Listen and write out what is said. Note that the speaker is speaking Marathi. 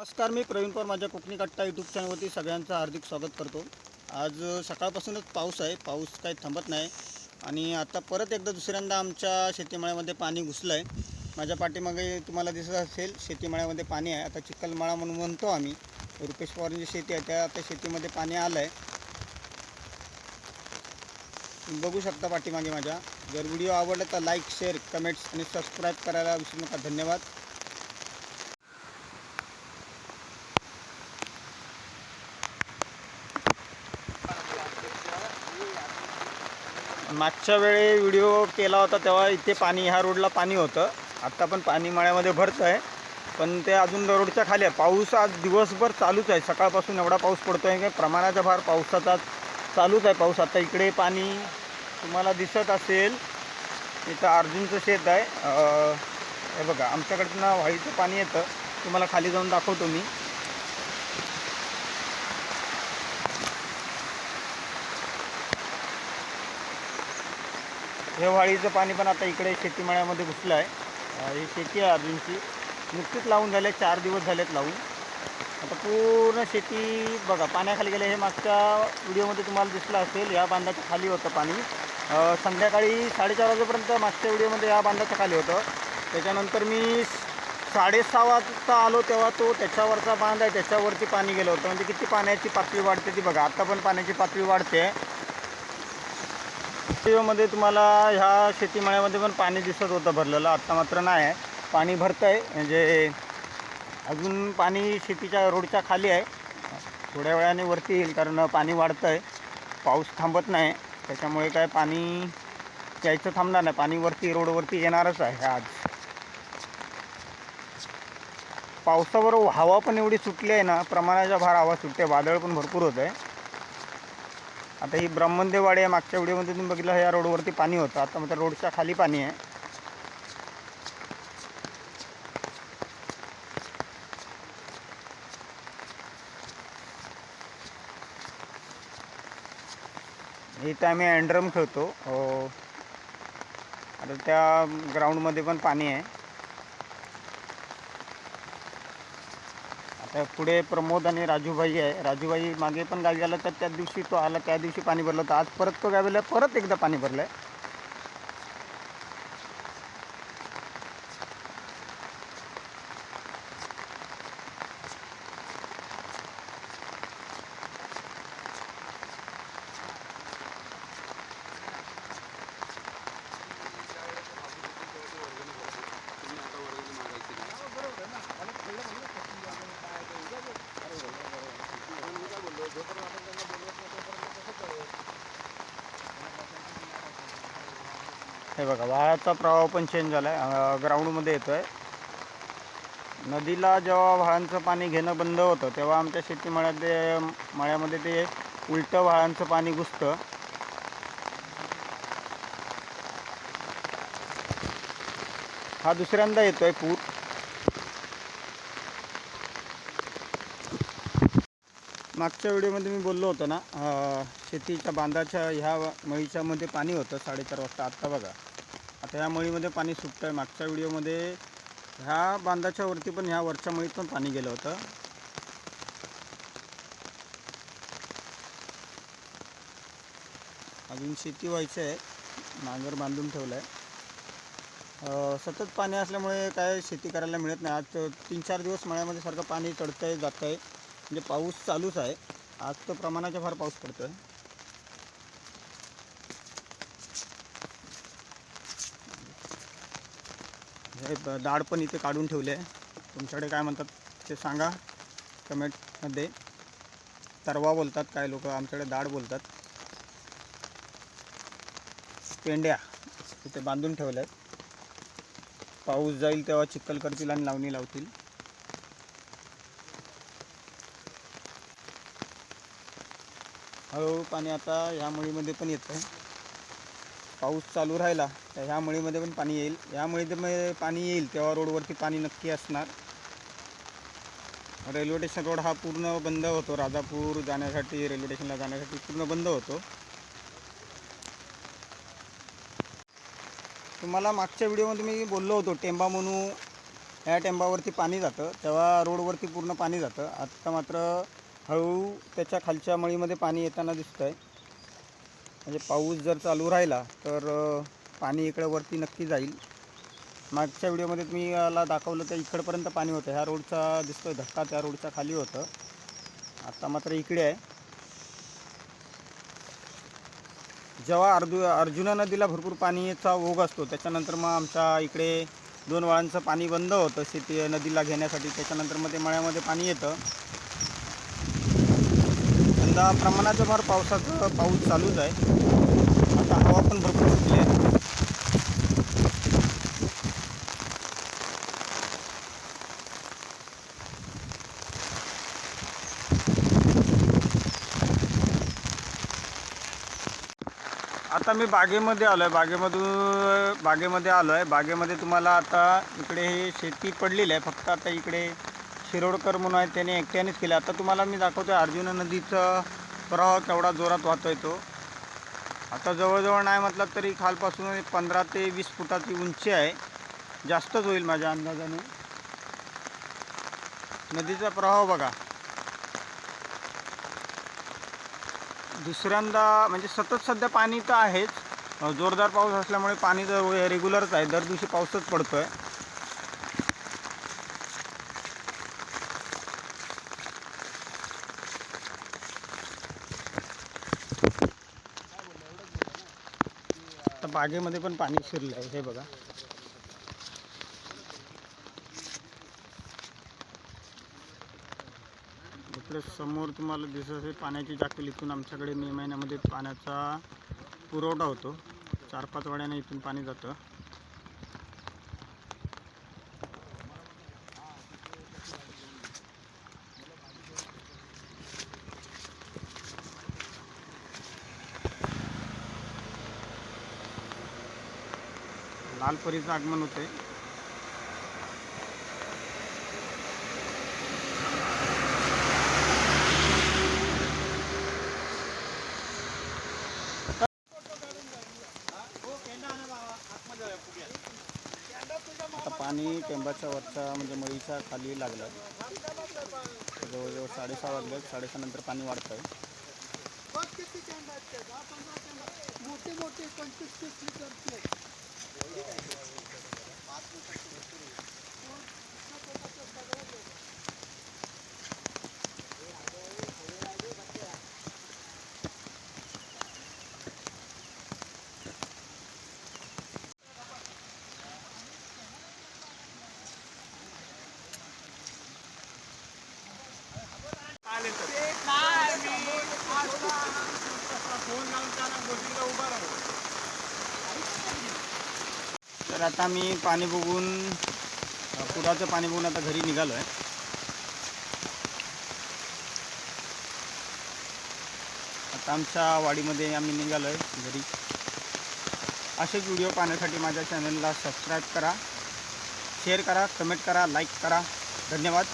नमस्कार मी प्रवीण पवार माझ्या कोकणी कट्टा यूट्यूब चॅनलवरती सगळ्यांचं हार्दिक स्वागत करतो. आज सकाळपासूनच पाऊस आहे. पाऊस काही थांबत नाही. आणि आता परत एकदा दुसऱ्यांदा आमच्या शेतीमाळ्यामध्ये पाणी घुसलं आहे माझ्या पाठीमागे तुम्हाला दिसत असेल शेतीमाळ्यामध्ये पाणी आहे. आता चिखलमाळा म्हणून म्हणतो आम्ही. रुपेश पवारांची शेती आहे. त्या आता शेतीमध्ये पाणी आलं आहे तुम्ही बघू शकता पाठीमागे माझ्या. जर व्हिडिओ आवडला तर लाईक शेअर कमेंट्स आणि सबस्क्राईब करायला विसरू नका. धन्यवाद. मागच्या वेळी व्हिडिओ केला होता तेव्हा इथे पाणी ह्या रोडला पाणी होतं. आत्ता पण पाणी मळ्यामध्ये भरतं आहे. पण ते अजून रोडच्या खाली आहे. पाऊस आज दिवसभर चालूच आहे. सकाळपासून एवढा पाऊस पडतो आहे की प्रमाणाचा फार पावसाचा चालूच आहे पाऊस. आता इकडे पाणी तुम्हाला दिसत असेल इथं अर्जुनचं शेत आहे. हे बघा आमच्याकडनं व्हाईचं पाणी येतं. तुम्हाला खाली जाऊन दाखवतो मी. हे वाळीचं पाणी पण आता इकडे शेतीमाळ्यामध्ये घुसलं आहे. ही शेती आहे अर्जुनची नुकतीच लावून झाले चार दिवस झालेत लावून. आता पूर्ण शेती बघा पाण्याखाली गेले हे मागच्या व्हिडिओमध्ये तुम्हाला दिसलं असेल या बांधाच्या खाली होतं पाणी. संध्याकाळी साडेचार वाजेपर्यंत मागच्या व्हिडिओमध्ये या बांधाच्या खाली होतं. त्याच्यानंतर मी साडेसहा वाजता आलो तेव्हा तो त्याच्यावरचा बांध आहे त्याच्यावरती पाणी गेलं होतं. म्हणजे किती पाण्याची पातळी वाढते ती बघा. आता पण पाण्याची पातळी वाढते. व्हिडिओमध्ये तुम्हाला ह्या शेतीमाळ्यामध्ये पण पाणी दिसत होतं भरलेलं. आत्ता मात्र नाही आहे. पाणी भरतं आहे म्हणजे अजून पाणी शेतीच्या रोडच्या खाली आहे. थोड्या वेळाने वरती येईल कारण पाणी वाढतं आहे पाऊस थांबत नाही. त्याच्यामुळे काय पाणी यायचं थांबणार नाही. पाणी वरती रोडवरती येणारच आहे आज. पावसाबरोबर हवा पण एवढी सुटली आहे ना प्रमाणाच्या भार हवा सुटते. वादळ पण भरपूर होत आहे आता ही ब्रह्मदेवाडी आहे. मागच्या व्हिडिओमध्ये तुम्ही बघितलं या रोडवरती पाणी होतं. आता मात्र रोडच्या खाली पाणी आहे. इथं आम्ही अँड्रम खेळतो. हो. आता त्या ग्राउंडमध्ये पण पाणी आहे. पुढे प्रमोद आणि राजूभाई आहे. राजूभाई मागे पण गावी आला तर त्या दिवशी तो आला त्या दिवशी पाणी भरलं होतं. आज परत तो गावीला परत एकदा पाणी भरलं आहे हे बघा वाहचा प्रवाह पण चेंज झाला आहे ग्राउंडमध्ये येतो आहे नदीला जेव्हा वाळांचं पाणी घेणं बंद होतं तेव्हा आमच्या शेतीमळ्यामध्ये मळ्यामध्ये ते उलटं वाळांचं पाणी घुसतं. हा दुसऱ्यांदा येतो आहे पूर. मागच्या व्हिडिओमध्ये मी बोललो होतो ना शेतीच्या बांधाच्या ह्या मळीच्यामध्ये पाणी होतं साडेचार वाजता. आत्ता बघा. आता ह्या मळीमध्ये पाणी सुटतं आहे मागच्या व्हिडिओमध्ये ह्या बांधाच्या वरती पण ह्या वरच्या मळीत पण पाणी गेलं होतं. अजून शेती व्हायची आहे. नांगर बांधून ठेवलं आहे सतत पाणी असल्यामुळे काय शेती करायला मिळत नाही. आज तीन चार दिवस मळ्यामध्ये सारखं पाणी चढतं आहे जातं आहे म्हणजे पाऊस चालूच आहे. आज तर प्रमाणाच्या फार पाऊस पडतो आहे हे दाढ पण इथे काढून ठेवले आहे. तुमच्याकडे काय म्हणतात ते सांगा कमेंटमध्ये. तरवा बोलतात काय लोक? आमच्याकडे दाढ बोलतात. पेंड्या इथे बांधून ठेवल्या आहेत पाऊस जाईल तेव्हा चिखल करतील आणि लावणी लावतील. हळूहळू पाणी आता ह्या मुळीमध्ये पण येतं आहे पाऊस चालू राहिला तर ह्या मळीमध्ये पण पाणी येईल. ह्या मळीमध्ये पाणी येईल तेव्हा रोडवरती पाणी नक्की असणार. रेल्वे स्टेशन रोड हा पूर्ण बंद होतो. राजापूर जाण्यासाठी रेल्वे स्टेशनला जाण्यासाठी पूर्ण बंद होतो. तुम्हाला मागच्या व्हिडिओमध्ये मी बोललो होतो टेंबा म्हणू ह्या टेंबावरती पाणी जातं. तेव्हा रोडवरती पूर्ण पाणी जातं. आत्ता मात्र हळू त्याच्या खालच्या मळीमध्ये पाणी येताना दिसतं आहे म्हणजे पाऊस जर चालू राहिला तर पाणी इकडे वरती नक्की जाईल. मागच्या व्हिडिओमध्ये तुम्ही याला दाखवलं तर इकडपर्यंत पाणी होतं. ह्या रोडचा दिसतोय धक्का त्या रोडच्या खाली होतं. आता मात्र इकडे आहे. जेव्हा अर्जु अर्जुना नदीला भरपूर पाणीचा ओघ असतो त्याच्यानंतर मग आमच्या इकडे दोन वाळांचं पाणी बंद होतं. शेती नदीला घेण्यासाठी त्याच्यानंतर मग ते मळ्यामध्ये पाणी येतं. यंदा प्रमाणाच्या फार पावसाचं पाऊस चालूच आहे. आता हवा पण भरपूर सुटली आहे. आता मी बागेमध्ये आलो आहे बागेमधून बागेमध्ये आलो आहे बागेमध्ये तुम्हाला आता इकडे हे शेती पडलेली आहे. फक्त आता इकडे शिरोडकर म्हणून आहे त्याने एकट्यानेच केलं. आता तुम्हाला मी दाखवतो आहे अर्जुना नदीचा प्रवाह केवढा जोरात वाहतोय तो. आता जवळजवळ नाही म्हटलं तरी खालपासून एक पंधरा ते वीस फुटाची उंची आहे. जास्तच होईल माझ्या अंदाजाने. नदीचा प्रवाह बघा. दुसऱ्यांदा म्हणजे सतत सध्या पाणी तर आहेच. जोरदार पाऊस असल्यामुळे पाणी तर रेग्युलरच आहे. दर दिवशी पाऊसच पडतो आहे बागेमध्ये पण पाणी शिरलं आहे हे बघा. इकडे समोर तुम्हाला दिसत असेल पाण्याची टाकी इथून आमच्याकडे मे महिन्यामध्ये पाण्याचा पुरवठा होतो. चार पाच वाड्याने इथून पाणी जातं. लालपरीचं आगमन होते आता पाणी टेंबाच्या वरचा म्हणजे मळीच्या खाली लागलं. जवळजवळ साडेसहा वाजले साडेसहा नंतर पाणी वाढतं आहे मोठे मोठे पंचवीस तीस लिटरचे. Thank you. तर आता मी पाणी बघून पुराचं पाणी बघून आता घरी निघालो आहे आता आमच्या वाडीमध्ये आम्ही निघालो आहे घरी. असेच व्हिडिओ पाहण्यासाठी माझ्या चॅनलला सबस्क्राईब करा शेअर करा कमेंट करा लाईक करा. धन्यवाद.